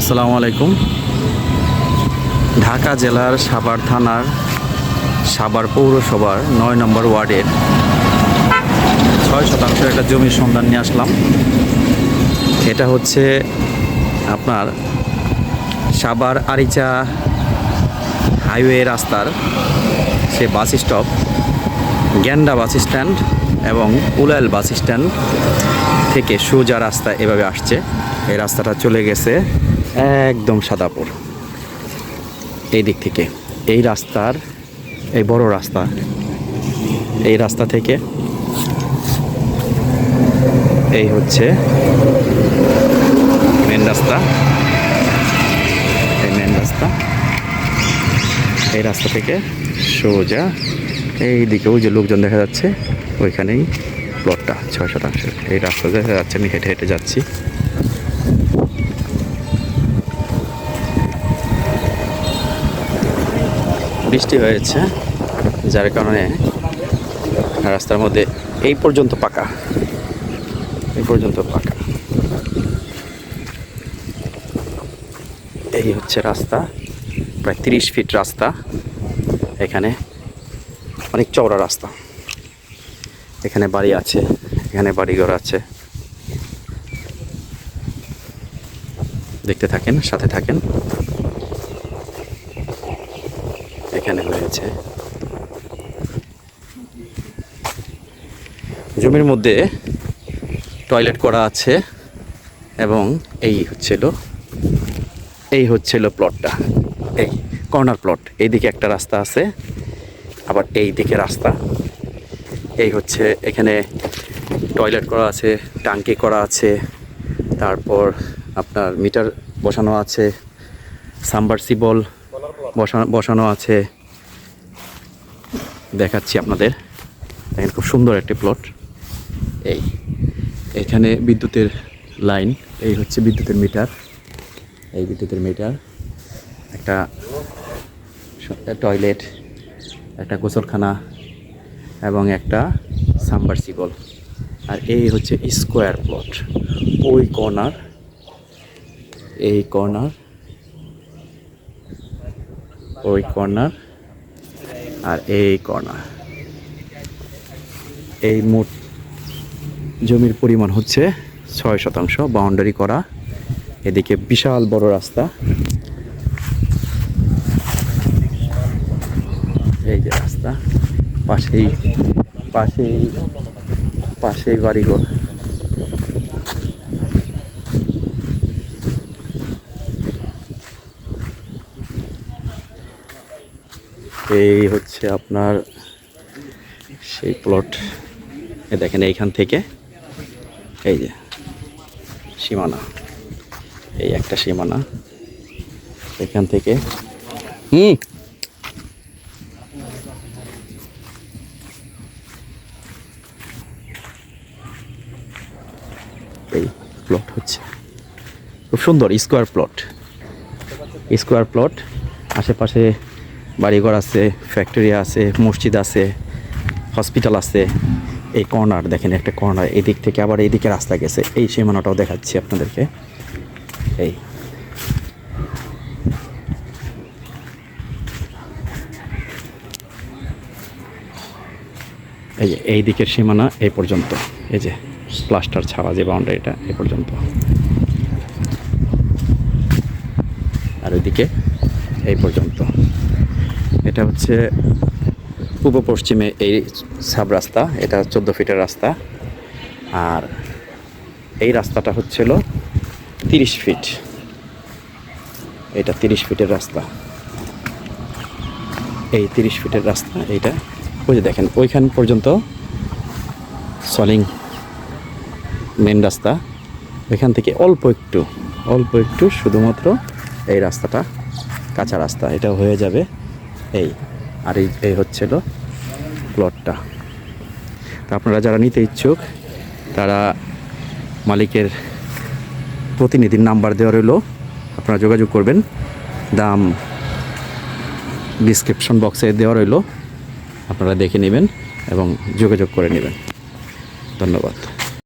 আসসালামু আলাইকুম। ঢাকা জেলার সাভার থানার সাভার পৌরসভার নয় নম্বর ওয়ার্ডের ছয় শতাংশ একটা জমির সন্ধান নিয়ে আসলাম। এটা হচ্ছে আপনার সাভার আরিচা হাইওয়ে রাস্তার সে bus stop, Ganda bus stand এবং উলাইল বাস স্ট্যান্ড থেকে সোজা রাস্তা এভাবে আসছে। এই রাস্তাটা চলে গেছে একদম সাদাপুর। এই দিক থেকে। এই রাস্তার, এই বড় রাস্তা। এই রাস্তা থেকে এই হচ্ছে মেন রাস্তা। এই মেন রাস্তা। এই রাস্তা থেকে সোজা এই দিকে ওই যে লোকজন দেখা যাচ্ছে, ওইখানেই প্লটটা ছয় শতাংশ এই রাস্তা দেখা যাচ্ছে, আমি হেঁটে হেঁটে যাচ্ছি। বৃষ্টি হয়েছে, যার কারণে রাস্তার মধ্যে এই পর্যন্ত পাকা। এই পর্যন্ত পাকা। এই হচ্ছে রাস্তা, প্রায় তিরিশ ফিট রাস্তা। এখানে অনেক চওড়া রাস্তা। এখানে বাড়ি আছে, এখানে বাড়িঘর আছে। দেখতে থাকেন, সাথে থাকেন। এখানে হয়েছে। জমির মধ্যে টয়লেট করা আছে এবং এই হচ্ছিল এই হচ্ছিল প্লটটা। এই কর্নার প্লট, এইদিকে একটা রাস্তা আছে, আবার এই দিকে রাস্তা। এই হচ্ছে এখানে টয়লেট করা আছে, টাঙ্কি করা আছে, তারপর আপনার মিটার বসানো আছে সাম্বারসিবল বসানো আছে। দেখাচ্ছি আপনাদের। দেখেন খুব সুন্দর একটি প্লট এই, এখানে বিদ্যুতের লাইন এই হচ্ছে বিদ্যুতের মিটার এই বিদ্যুতের মিটার একটা টয়লেট একটা গোসলখানা এবং একটা সাম্বারসিবল আর এই হচ্ছে স্কোয়ার প্লট ওই কর্নার এই কর্নার ওই কর্নার আর এই কর্নার। এই মোট জমির পরিমাণ হচ্ছে ছয় শতাংশ, বাউন্ডারি করা। এদিকে বিশাল বড় রাস্তা। এই যে রাস্তা, পাশেই পাশেই পাশেই বাড়িঘর। এই হচ্ছে আপনার সেই প্লট দেখেন এইখান থেকে, এই যে, সীমানা। এই একটা সীমানা। এখান থেকে, হুম। এই প্লট হচ্ছে। খুব সুন্দর স্কোয়ার প্লট স্কোয়ার প্লট আশেপাশে বাড়িঘর আছে ফ্যাক্টরি আছে, মসজিদ আছে হসপিটাল আছে। এই কর্নার দেখেন একটা কর্নার এই দিক থেকে আবার এইদিকে রাস্তা গেছে। এই সীমানাটাও দেখাচ্ছি আপনাদেরকে। এই। এই যে এই দিকের সীমানা এই পর্যন্ত। এই যে প্লাস্টার ছাড়া যে বাউন্ডারিটা এই পর্যন্ত। আর ওইদিকে এই পর্যন্ত। এটা হচ্ছে পূর্ব পশ্চিমে এই সাব রাস্তা, এটা চোদ্দ ফিটের রাস্তা। আর এই রাস্তাটা হচ্ছিল তিরিশ ফিট। এটা তিরিশ ফিটের রাস্তা। এই তিরিশ ফিটের রাস্তা, এইটা। ওই যে দেখেন, ওইখান পর্যন্ত সলিং মেন রাস্তা। ওইখান থেকে অল্প একটু অল্প একটু শুধুমাত্র এই রাস্তাটা কাঁচা রাস্তা এটা হয়ে যাবে। এই, আর এই এই হচ্ছিল প্লটটা তা আপনারা যারা নিতে ইচ্ছুক, তারা মালিকের প্রতিনিধির নাম্বার দেওয়া রইল, আপনারা যোগাযোগ করবেন। দাম ডিসক্রিপশন বক্সে দেওয়া রইল, আপনারা দেখে নেবেন এবং যোগাযোগ করে নেবেন। ধন্যবাদ।